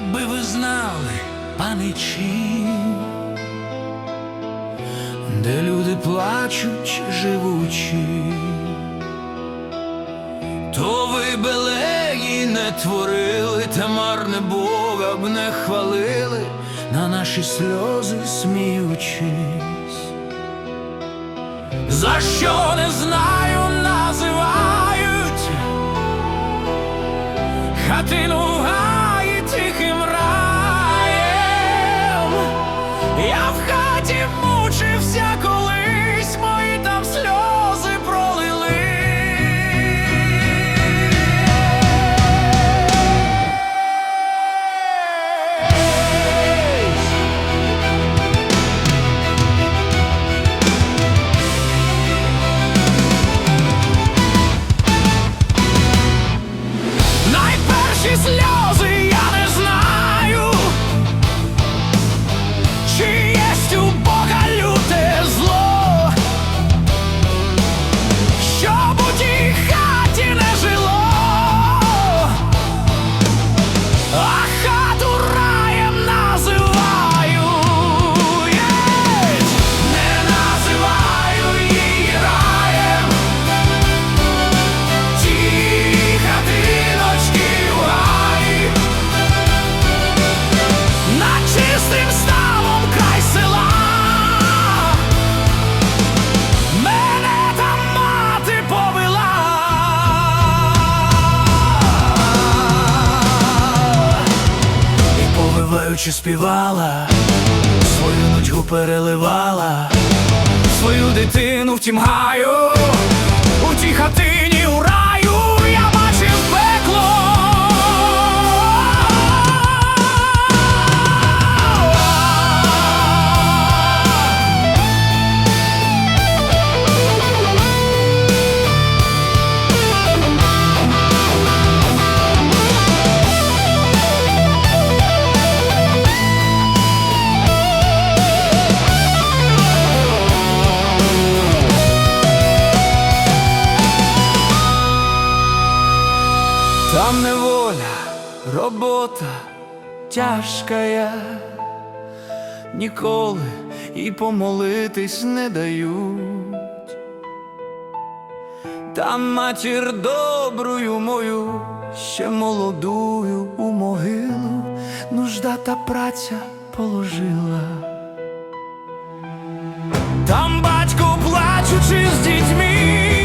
Якби ви знали, паничі, де люди плачуть живучи, то ви белеї не творили, та марне Бога б не хвалили на наші сльози сміючись. За що не знаю, називають хатину І співала Свою нудьгу переливала Свою дитину втім гаю У хатині Там неволя, робота тяжкая, ніколи і помолитись не дають. Там матір добрую мою, ще молодую у могилу, нужда та праця положила. Там батько плачучи з дітьми.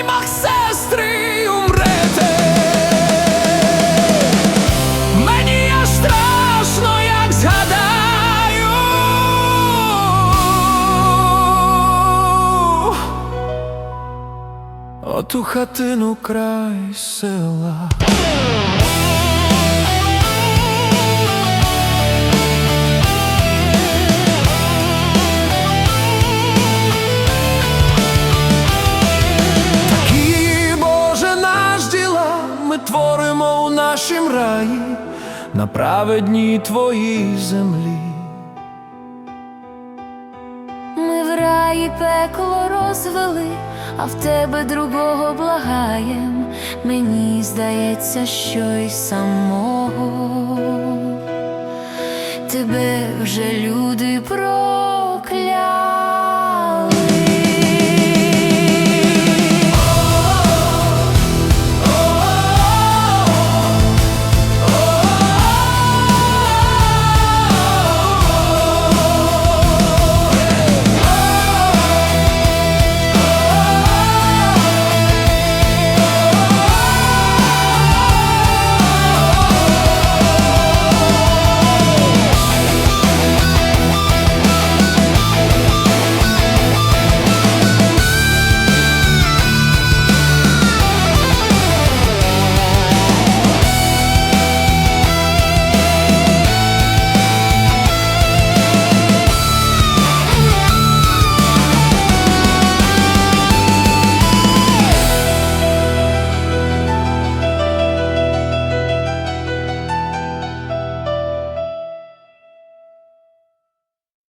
У наймах сестри умрете. Мені аж страшно, як згадаю. Оту хатину край села. Ми у нашім раї на праведній твоїй землі. Ми в раї пекло розвели, а в тебе другого благаєм. Мені здається, що й самого тебе вже люди про.